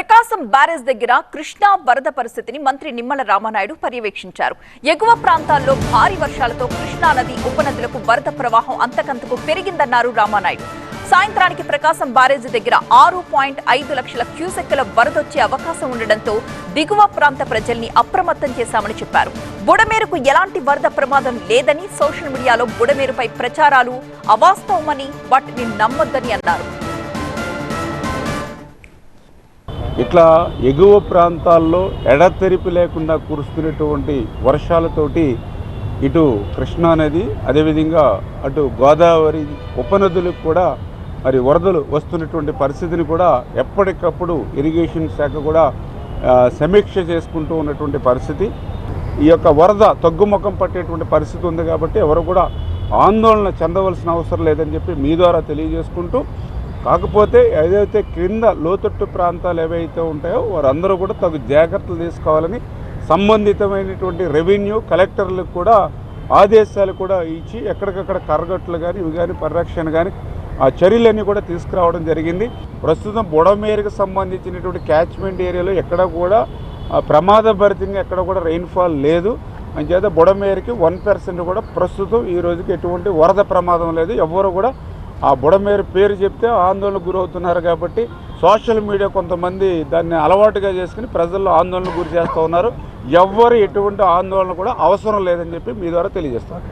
ప్రకాశం barrage దగ్గర కృష్ణా వరద పరిస్థితిని మంత్రి నిమ్మల రామానాయుడు పర్యవేక్షించారు. ఎగువ ప్రాంతాల్లో భారీ వర్షాలతో కృష్ణా నది ఉపనదులకు వరద ప్రవాహం అంతకంతకు పెరిగిందన్నారు రామానాయుడు. సాయంత్రానికి ప్రకాశం బ్యారేజ్ దగ్గర ఆరు పాయింట్ ఐదు లక్షల క్యూసెక్కుల వరదొచ్చే అవకాశం ఉండడంతో దిగువ ప్రాంత ప్రజల్ని అప్రమత్తం చేశామని చెప్పారు. బుడమేరుకు ఎలాంటి వరద ప్రమాదం లేదని సోషల్ మీడియాలో బుడమేరుపై ప్రచారాలు అవాస్తవమని వాటిని నమ్మొద్దని అన్నారు. ఇట్లా ఎగువ ప్రాంతాల్లో ఎడతెరిపి లేకుండా కురుస్తున్నటువంటి వర్షాలతోటి ఇటు కృష్ణా నది అదేవిధంగా అటు గోదావరి ఉపనదులకు కూడా మరి వరదలు వస్తున్నటువంటి పరిస్థితిని కూడా ఎప్పటికప్పుడు ఇరిగేషన్ శాఖ కూడా సమీక్ష చేసుకుంటూ ఉన్నటువంటి పరిస్థితి. ఈ యొక్క వరద తగ్గుముఖం పట్టేటువంటి పరిస్థితి ఉంది కాబట్టి ఎవరు కూడా ఆందోళన చెందవలసిన అవసరం లేదని చెప్పి మీ ద్వారా తెలియజేసుకుంటూ కాకపోతే ఏదైతే క్రింద లోతట్టు ప్రాంతాలు ఏవైతే ఉంటాయో వారందరూ కూడా తగు జాగ్రత్తలు తీసుకోవాలని సంబంధితమైనటువంటి రెవెన్యూ కలెక్టర్లకు కూడా ఆదేశాలు కూడా ఇచ్చి ఎక్కడికక్కడ కరగట్లు కానీ ఇవి కానీ పరిరక్షణ కానీ ఆ చర్యలన్నీ కూడా తీసుకురావడం జరిగింది. ప్రస్తుతం బుడమేరుకు సంబంధించినటువంటి క్యాచ్మెంట్ ఏరియాలో ఎక్కడ కూడా ఆ, ప్రమాదభరితంగా ఎక్కడ కూడా రెయిన్ఫాల్ లేదు. అంచేత బుడమేరుకి వన్ పర్సెంట్ కూడా ప్రస్తుతం ఈ రోజుకి ఎటువంటి వరద ప్రమాదం లేదు. ఎవ్వరు కూడా ఆ బుడమేరు పేరు చెప్తే ఆందోళనకు గురవుతున్నారు కాబట్టి సోషల్ మీడియా కొంతమంది దాన్ని అలవాటుగా చేసుకుని ప్రజల్లో ఆందోళనకు గురి చేస్తూ ఉన్నారు. ఎవ్వరు ఎటువంటి ఆందోళన కూడా అవసరం లేదని చెప్పి మీ ద్వారా తెలియజేస్తారు